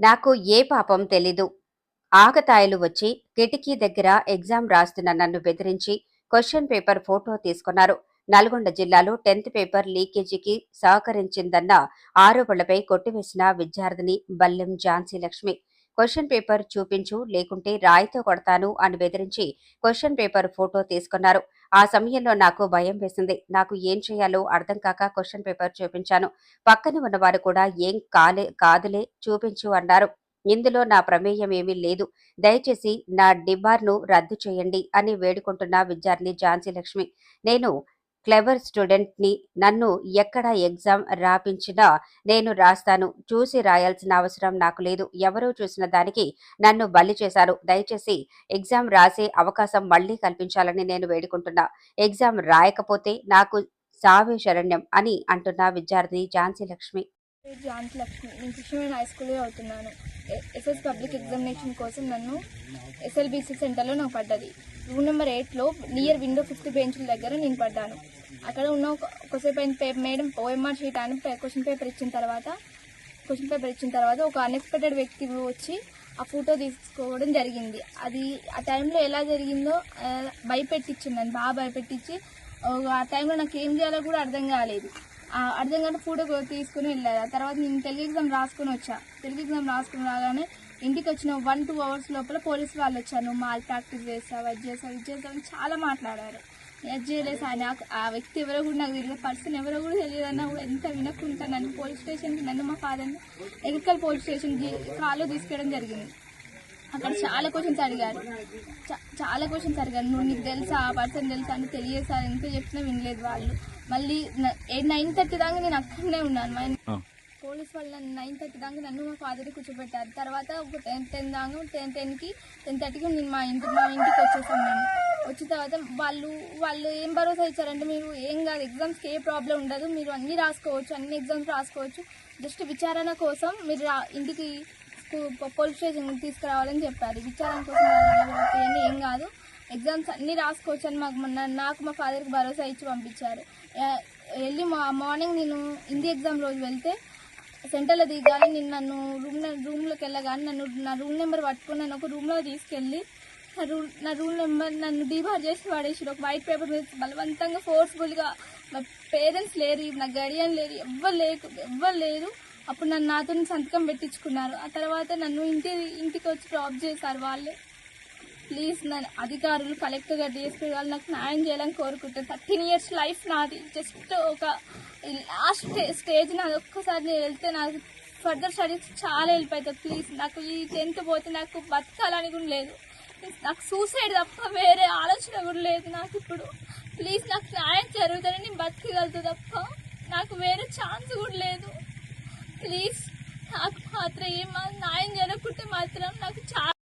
నాకు ఏ పాపం తెలీదు. ఆకతాయిలు వచ్చి కిటికీ దగ్గర ఎగ్జామ్ రాస్తున్న నన్ను బెదిరించి క్వశ్చన్ పేపర్ ఫోటో తీసుకున్నారు. నల్గొండ జిల్లాలో టెన్త్ పేపర్ లీకేజీకి సహకరించిందన్న ఆరోపణలపై కొట్టివేసిన విద్యార్థిని బల్లెం ఝాన్సీ లక్ష్మి. క్వశ్చన్ పేపర్ చూపించు లేకుంటే రాయితో కొడతాను అని బెదిరించి క్వశ్చన్ పేపర్ ఫోటో తీసుకున్నారు. ఆ సమయంలో నాకు భయం వేసింది. నాకు ఏం చేయాలో అర్థం కాక క్వశ్చన్ పేపర్ చూపించాను. పక్కన ఉన్నవారు కూడా ఏం కాలే కాదులే చూపించు అన్నారు. ఇందులో నా ప్రమేయం ఏమీ లేదు. దయచేసి నా డిబార్ను రద్దు చేయండి అని వేడుకుంటున్న విద్యార్థి ఝాన్సీ లక్ష్మి. నేను క్లెవర్ స్టూడెంట్ని నన్ను ఎక్కడ ఎగ్జామ్ రాపించినా నేను రాస్తాను. చూసి రాయాల్సిన అవసరం నాకు లేదు. ఎవరూ చూసిన దానికి నన్ను బలి చేశారు. దయచేసి ఎగ్జామ్ రాసే అవకాశం మళ్ళీ కల్పించాలని నేను వేడుకుంటున్నా. ఎగ్జామ్ రాయకపోతే నాకు సావే శరణ్యం అని అంటున్న విద్యార్థి ఝాన్సీ లక్ష్మి. ఝాన్సీ లక్ష్మి నేను హై స్కూల్లో అవుతున్నాను ఎస్ఎస్ పబ్లిక్ ఎగ్జామినేషన్ కోసం నన్ను ఎస్ఎల్బిసి సెంటర్లో నాకు పడ్డది. రూమ్ నెంబర్ ఎయిట్లో నియర్ విండో ఫిఫ్త్ బెంచ్ల దగ్గర నేను పడ్డాను. అక్కడ ఉన్న ఒక- ఒకసేపు అయిన పే మేడం ఓఎంఆర్ షీట్ అని క్వశ్చన్ పేపర్ ఇచ్చిన తర్వాత క్వశ్చన్ పేపర్ ఇచ్చిన తర్వాత ఒక అన్ఎక్స్పెక్టెడ్ వ్యక్తి వచ్చి ఆ ఫోటో తీసుకోవడం జరిగింది. అది ఆ టైంలో ఎలా జరిగిందో భయపెట్టించింది నన్ను. బాగా భయపెట్టించి ఆ టైంలో నాకు ఏం చేయాలో కూడా అర్థం కాలేదు. అర్థం కాని ఫోటో తీసుకుని వెళ్ళాను ఆ తర్వాత నేను తెలుగు ఎగ్జామ్ రాసుకొని వచ్చా. తెలుగు ఎగ్జామ్ రాసుకుని రాగానే ఇంటికి వచ్చిన వన్ టూ అవర్స్ లోపల పోలీస్ వాళ్ళు వచ్చాను మాల్ ప్రాక్టీస్ చేస్తావు అది చేస్తావు ఇది చేస్తావు అని చాలా మాట్లాడారు. నేను అది చేయలేదు నాకు ఆ వ్యక్తి ఎవరో కూడా నాకు తెలియదు. పర్సన్ ఎవరో కూడా తెలియదు అన్న కూడా ఎంత వినకుండా నన్ను పోలీస్ స్టేషన్కి నన్ను మా ఫాదర్ని ఎగ్రికల్ పోలీస్ స్టేషన్కి కాల్లో తీసుకెళ్ళడం జరిగింది. అక్కడ చాలా క్వశ్చన్స్ అడిగారు. చా- చాలా క్వశ్చన్స్ అడిగారు. నువ్వు నీకు తెలుసా? ఆ పర్సన్ తెలుసా? అని తెలియదు సార్. ఎంత చెప్పినా వినలేదు వాళ్ళు. మళ్ళీ నైన్ థర్టీ దాకా నేను అక్కడనే ఉన్నాను. మా పోలీస్ వాళ్ళు నన్ను నైన్ థర్టీ దాకా నన్ను మా ఫాదర్ని కూర్చోబెట్టారు. తర్వాత ఒక టెన్ టెన్ దాకా టెన్ టెన్కి టెన్ థర్టీకి నేను మా ఇంటి మా ఇంటికి వచ్చేసాను నేను. వచ్చిన తర్వాత వాళ్ళు వాళ్ళు ఏం భరోసా ఇచ్చారంటే మీరు ఏం కాదు ఎగ్జామ్స్కి ఏ ప్రాబ్లం ఉండదు. మీరు అన్నీ రాసుకోవచ్చు అన్ని ఎగ్జామ్స్ రాసుకోవచ్చు. జస్ట్ విచారణ కోసం మీరు రా ఇంటికి పోలీస్ స్టేషన్ తీసుకురావాలని చెప్పారు. విచారణ కోసం ఏం కాదు. ఎగ్జామ్స్ అన్నీ రాసుకోవచ్చు అని మాకు నాకు మా ఫాదర్కి భరోసా ఇచ్చి పంపించారు. వెళ్ళి మా మార్నింగ్ నేను హిందీ ఎగ్జామ్ రోజు వెళ్తే సెంటర్లో దిగాలి నేను నన్ను రూమ్ రూమ్లోకి వెళ్ళగానే నన్ను నా రూమ్ నెంబర్ పట్టుకుని నన్ను ఒక రూమ్లో తీసుకెళ్ళి నా రూమ్ నా రూమ్ నెంబర్ నన్ను డీబార్ చేసి పడేసి ఒక వైట్ పేపర్ మీద బలవంతంగా ఫోర్స్ఫుల్గా మా పేరెంట్స్ లేరు నా గడియన్ లేరు ఎవ్వరు లేకు ఎవ్వరు లేరు. అప్పుడు నన్ను నాతో సంతకం పెట్టించుకున్నారు. ఆ తర్వాత నన్ను ఇంటి ఇంటికి వచ్చి డ్రాప్ చేశారు వాళ్ళే. ప్లీజ్ నన్ను అధికారులు కలెక్టర్ గారు డిఎస్పీ నాకు న్యాయం చేయాలని కోరుకుంటాను థర్టీన్ ఇయర్స్ లైఫ్ నాది. జస్ట్ ఒక లాస్ట్ స్టేజ్ నాది. ఒక్కసారి నేను వెళ్తే నాకు ఫర్దర్ స్టడీస్ చాలా హెల్ప్ అవుతుంది ప్లీజ్ నాకు ఈ టెన్త్ పోతే నాకు బతకాలని కూడా లేదు. నాకు సూసైడ్ తప్ప వేరే ఆలోచన కూడా లేదు నాకు ఇప్పుడు. ప్లీజ్ నాకు న్యాయం జరుగుతుందని నేను బతకగలుగుతా తప్ప నాకు వేరే ఛాన్స్ కూడా లేదు ప్లీజ్ నాకు మాత్రం ఏమన్నా న్యాయం జరగకుంటే మాత్రం నాకు చాలా